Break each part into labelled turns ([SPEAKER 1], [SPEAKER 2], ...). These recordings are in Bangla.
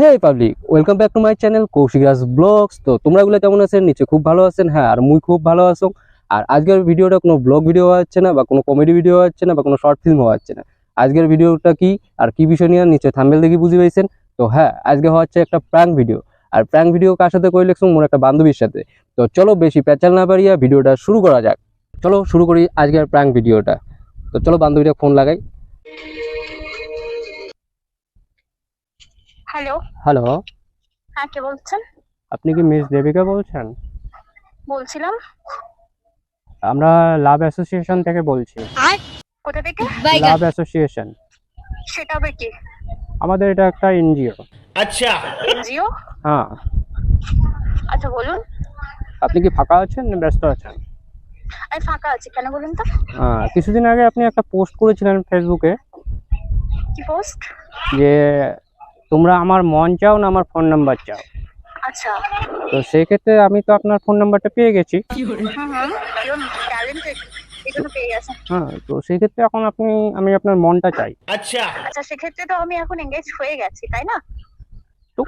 [SPEAKER 1] Hey public welcome back to my channel Koushik Raj vlogs তো তোমরা গুলো কেমন আছেন? নিচে খুব ভালো আছেন। হ্যাঁ আর মুই খুব ভালো আছো। আর আজকের ভিডিওটা কোনো ব্লগ ভিডিও হচ্ছে না, বা কোনো কমেডি ভিডিও হচ্ছে না, বা কোনো শর্ট ফিল্ম হচ্ছে না। আজকের ভিডিওটা কি, আর কি বিষয় নিয়ে নিচে থাম্বেল দেখি বুঝে পেয়েছেন তো হ্যাঁ আজকে হচ্ছে একটা প্র্যাঙ্ক ভিডিও আর প্র্যাঙ্ক ভিডিও কার সাথে করে লেখছো মোর একটা বান্ধবীর সাথে। তো চলো বেশি প্যাচাল না পারিয়া ভিডিওটা শুরু করা যাক। চলো শুরু করি আজকের প্র্যাঙ্ক ভিডিওটা তো চলো বান্ধবীটা ফোন লাগাই।
[SPEAKER 2] হ্যালো
[SPEAKER 1] হ্যালো
[SPEAKER 2] হ্যাঁ কে বলছেন?
[SPEAKER 1] আপনি কি মিস দেবিকা বলছেন?
[SPEAKER 2] বলছিলাম।
[SPEAKER 1] আমরা লাভ অ্যাসোসিয়েশন থেকে বলছি।
[SPEAKER 2] কোথা থেকে?
[SPEAKER 1] Love association.
[SPEAKER 2] সেটা হবে কি?
[SPEAKER 1] আমাদের এটা একটা এনজিও।
[SPEAKER 3] আচ্ছা।
[SPEAKER 2] এনজিও?
[SPEAKER 1] হ্যাঁ।
[SPEAKER 2] আচ্ছা বলুন।
[SPEAKER 1] আপনি কি ফাঁকা আছেন না ব্যস্ত আছেন?
[SPEAKER 2] আমি ফাঁকা আছি কেন বলুন তো?
[SPEAKER 1] হ্যাঁ কিছুদিন আগে আপনি একটা পোস্ট করেছিলেন ফেসবুকে
[SPEAKER 2] কি পোস্ট?
[SPEAKER 1] যে তোমরা আমার মন চাও না আমার ফোন নাম্বার চাও?
[SPEAKER 2] আচ্ছা।
[SPEAKER 1] তো সেই ক্ষেত্রে আমি তো আপনার ফোন নাম্বারটা পেয়ে গেছি। হ্যাঁ তো এখন আপনি আমি আপনার মনটা চাই।
[SPEAKER 3] আচ্ছা।
[SPEAKER 2] আচ্ছা সেক্ষেত্রে তো আমি এখন হয়ে গেছি তাই না?
[SPEAKER 1] তো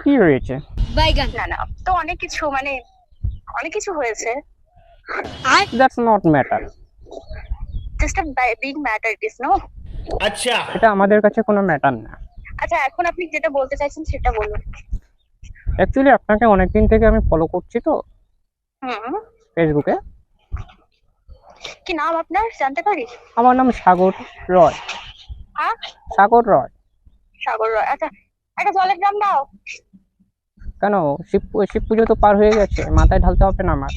[SPEAKER 2] না না তো অনেক কিছু মানে অনেক কিছু হয়েছে।
[SPEAKER 1] Not matter
[SPEAKER 2] just big matter is no
[SPEAKER 3] আচ্ছা।
[SPEAKER 1] এটা আমাদের কাছে কোনো ম্যাটার না।
[SPEAKER 2] আচ্ছা এখন আপনি যেটা বলতে চাইছেন সেটা বলুন।
[SPEAKER 1] অ্যাকচুয়ালি আপনাকে অনেকদিন থেকে আমি ফলো করছি তো।
[SPEAKER 2] হুম।
[SPEAKER 1] ফেসবুকে
[SPEAKER 2] কি নাম আপনার? জানতে পারি?
[SPEAKER 1] আমার নাম সাগর রয়।
[SPEAKER 2] হ্যাঁ
[SPEAKER 1] সাগর রয়।
[SPEAKER 2] সাগর রয়। আচ্ছা একটা জলের ড্রাম দাও।
[SPEAKER 1] কেন? শিব শিব পুজো তো পার হয়ে গেছে। মাথায় ঢালতে হবে না আমার।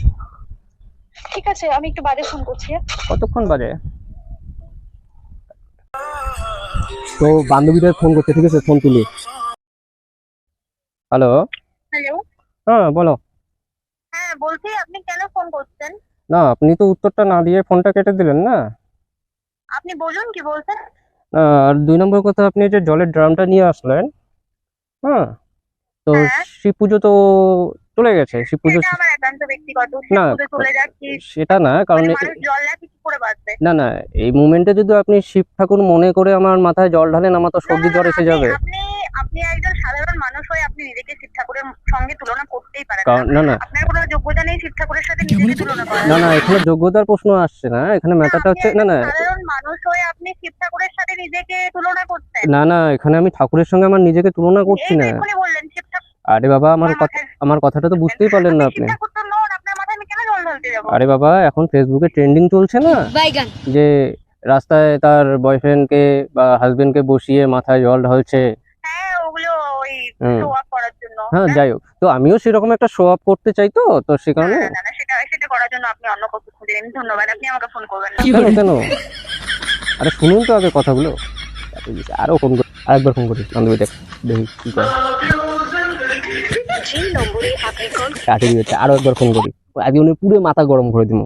[SPEAKER 2] ঠিক আছে আমি একটু বাদে ফোন করছি?
[SPEAKER 1] কতক্ষণ বাজে? তো বান্ধবীদের ফোন করতে ঠিক আছে? ফোন তুলি। হ্যালো
[SPEAKER 2] হ্যালো
[SPEAKER 1] হ্যাঁ বলো।
[SPEAKER 2] হ্যাঁ বলছি আপনি কেন ফোন করছেন?
[SPEAKER 1] না আপনি তো উত্তরটা না দিয়ে ফোনটা কেটে দিলেন না।
[SPEAKER 2] আপনি বলুন কি বলছেন?
[SPEAKER 1] আর দুই নম্বর কথা আপনি যে জলের ড্রামটা নিয়ে আসলেন হ্যাঁ? তো
[SPEAKER 2] হ্যাঁ।
[SPEAKER 1] শিব পুজো তো চলে গেছে শিব পুজো
[SPEAKER 2] আমার একান্ত ব্যক্তিগত।
[SPEAKER 1] না,
[SPEAKER 2] না
[SPEAKER 1] সেটা না কারণ
[SPEAKER 2] মানে জল কি করে বাঁচবে।
[SPEAKER 1] না না এই মুমেন্টে যদি আপনি শিব ঠাকুর মনে করে আমার মাথায় জল ঢালেন আমার তো সর্দি জ্বর এসে যাবে।
[SPEAKER 2] আপনি আপনি একজন সাধারণ মানুষ হয়ে আপনি নিজেকে শিব ঠাকুরের সঙ্গে তুলনা করতেই পারেন। না
[SPEAKER 1] না না।
[SPEAKER 2] আপনার কোনো যোগ্যতা নেই শিব ঠাকুরের সাথে নিজেকে তুলনা
[SPEAKER 1] না না এখানে যোগ্যতার প্রশ্ন আসছে না এখানে ম্যাটারটা হচ্ছে না না।
[SPEAKER 2] সাধারণ মানুষ হয়ে আপনি শিব ঠাকুরের সাথে নিজেকে তুলনা করছেন
[SPEAKER 1] না না এখানে আমি ঠাকুরের সঙ্গে আমার নিজেকে তুলনা করছি না।
[SPEAKER 2] বললেন শিব ঠাকুর
[SPEAKER 1] আরে বাবা আমার
[SPEAKER 2] আমার
[SPEAKER 1] কথা আমার কথাটা তো বুঝতেই পারলেন না আপনি। আরে বাবা এখন ফেসবুকে ট্রেন্ডিং চলছে না? যে রাস্তায় তার বয়ফ্রেন্ডকে বা হাজবেন্ডকে বসিয়ে মাথায় জল ঢালছে।
[SPEAKER 2] হ্যাঁ ওগুলো ওই
[SPEAKER 1] হুম।
[SPEAKER 2] শো আপ করার জন্য।
[SPEAKER 1] হ্যাঁ? যাই হোক। তো আমিও সেরকম একটা শো আপ করতে চাই তো তো সে কারণে
[SPEAKER 2] না, না, না, সেটা সেটা করার জন্য আপনি অন্য কাউকে খুঁজে নিন। ধন্যবাদ আপনি আমাকে ফোন করবেন না।
[SPEAKER 1] কেন? আরে শুনুন তো আগে কথাগুলো। আরও ফোন করি আরেকবার ফোন করি। বান্ধবী দেখ দেখি কি করে। দিয়েছে আরও একবার ফোন করি। আজকে উনি পুরো মাথা গরম করে দিব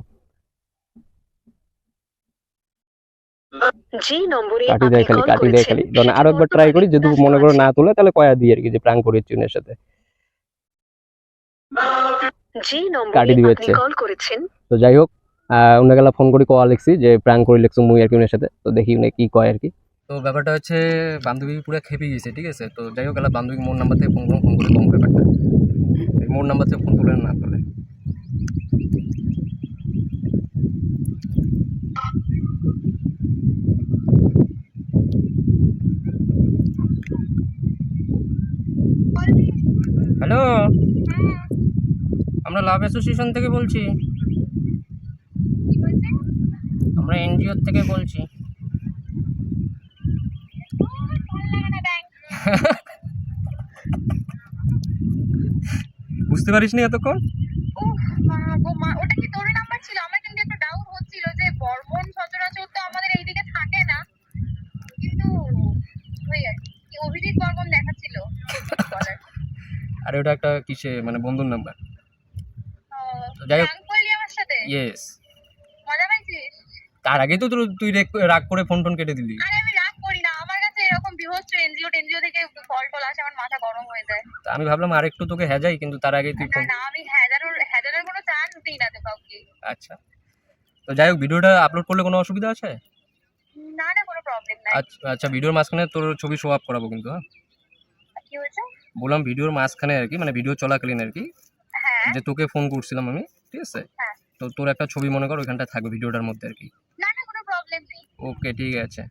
[SPEAKER 2] যে
[SPEAKER 1] কাটি দেয় খালি কাটি দেয় খালি। ধরেন আরও একবার ট্রাই করি যদি মনে করে না তোলে তাহলে কয়া দিই আর কি যে প্র্যাঙ্ক করেছি উনার সাথে। কাটি দিবে হচ্ছে তো যাই হোক আহ, উনাকে ফোন করি কয়া লিখছি যে প্র্যাঙ্ক করে লিখছি মুই আর কি উনার সাথে। তো দেখি উনি কি কয় আর কি। তো ব্যাপারটা হচ্ছে বান্ধবী পুরো খেপে গেছে ঠিক আছে? তো যাই হোক বান্ধবী মোর নাম্বার থেকে ফোন করুন ফোন করে কম ব্যাপারটা। মোর নাম্বার থেকে ফোন তুলে না তোলে হ্যালো আমরা লাভ অ্যাসোসিয়েশন থেকে বলছি। আমরা এনজিও থেকে বলছি। বুঝতে পারিস নি এতক্ষণ
[SPEAKER 2] ওটা কি তোর নাম্বার ছিল? আমার কিন্তু একটু ডাউট হচ্ছিল যে বর্মন সচরাচর তো আমাদের এইদিকে থাকে না। কিন্তু ওই আর কি অভিজিৎ বর্মন দেখাচ্ছিল।
[SPEAKER 1] আর ওটা একটা কিসে মানে বন্ধুর নাম্বার যাই হোক। ইয়েস তার আগে তো তুই রাগ করে ফোন টোন কেটে দিলি।
[SPEAKER 2] আমি
[SPEAKER 1] ভাবলাম আরেকটু তোকে হ্যাজাই কিন্তু তার আগে তুই
[SPEAKER 2] আমি হ্যাজারের হ্যাজারের কোনো চান্স দিই না তো কাউকে।
[SPEAKER 1] আচ্ছা। তো যাই হোক ভিডিওটা আপলোড করলে কোনো অসুবিধা আছে?
[SPEAKER 2] না না কোনো প্রবলেম নাই।
[SPEAKER 1] আচ্ছা আচ্ছা ভিডিওর মাঝখানে তোর ছবি শো আপ করাবো কিন্তু হ্যাঁ?
[SPEAKER 2] কি হয়েছে
[SPEAKER 1] বললাম ভিডিওর মাঝখানে আর কি মানে ভিডিও চলাকালীন আর কি
[SPEAKER 2] হ্যাঁ।
[SPEAKER 1] যে তোকে ফোন করছিলাম আমি ঠিক আছে?
[SPEAKER 2] হ্যাঁ।
[SPEAKER 1] তো তোর একটা ছবি মনে কর ওইখানটা থাকবে ভিডিওটার মধ্যে আর কি।
[SPEAKER 2] না না কোনো প্রবলেম নেই।
[SPEAKER 1] ওকে ঠিক আছে।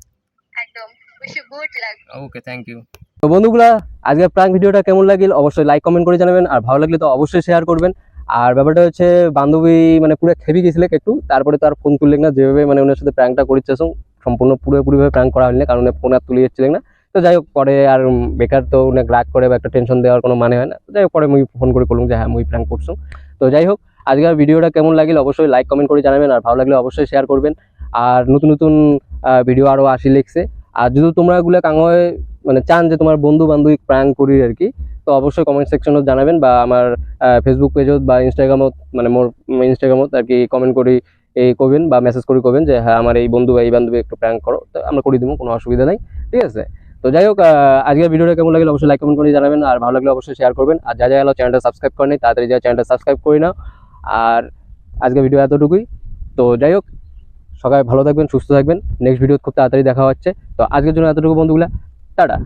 [SPEAKER 2] একদম। Wish you good luck
[SPEAKER 1] okay thank you তো বন্ধুগুলা আজকের প্রাঙ্ক ভিডিওটা কেমন লাগিল? অবশ্যই লাইক কমেন্ট করে জানাবেন। আর ভালো লাগলে তো অবশ্যই শেয়ার করবেন। আর ব্যাপারটা হচ্ছে বান্ধবী মানে পুরো খেপে গেছিল একটু। তারপরে তার ফোন তুললেন না। যেভাবে মানে ওনার সাথে প্র্যাঙ্কটা করেছে সম্পূর্ণ পুরোপুরিভাবে প্র্যাঙ্ক করা হয়নি না। কারণ ফোন আর তুলে যাচ্ছিলেন না। তো যাই হোক পরে আর বেকার তো অনেক রাগ করে বা একটা টেনশন দেওয়ার কোনো মানে হয় না। তো যাই হোক পরে মুই ফোন করে করলাম যে হ্যাঁ মুই প্র্যাঙ্ক করছ তো যাই হোক আজকের ভিডিওটা কেমন লাগিল অবশ্যই লাইক কমেন্ট করে জানাবেন, আর ভালো লাগলে অবশ্যই শেয়ার করবেন। আর নতুন নতুন ভিডিও আরও আসি লিখছে আর যদি তোমরা এগুলো কাঙয় মানে চান যে তোমার বন্ধু বান্ধবী প্র্যাঙ্ক করি আর কি, তো অবশ্যই কমেন্ট সেকশনত জানাবেন, বা আমার ফেসবুক পেজত বা ইনস্টাগ্রামত মানে মোর ইনস্টাগ্রামত আর কি কমেন্ট করি এই করবেন, বা মেসেজ করে, করবেন যে হ্যাঁ আমার এই বন্ধু বা এই বান্ধবী একটু প্র্যাঙ্ক করো, তো আমরা করে দিব, কোনো অসুবিধা নেই, ঠিক আছে? তো যাই হোক আজকের ভিডিওটা কেমন লাগলে অবশ্যই লাইক কমেন্ট করে জানাবেন, আর ভালো লাগলে অবশ্যই শেয়ার করবেন। আর যা যা চ্যানেলটা সাবস্ক্রাইব করেনি তাড়াতাড়ি যা চ্যানেলটা সাবস্ক্রাইব করে নাও। আর আজকে ভিডিও এতটুকুই। তো যাই হোক, সবাই ভালো থাকবেন, সুস্থ থাকবেন। নেক্সট ভিডিও খুব তাড়াতাড়ি দেখা হচ্ছে। তো আজকের জন্য এতটুকু, বন্ধুগুলা। টাটা।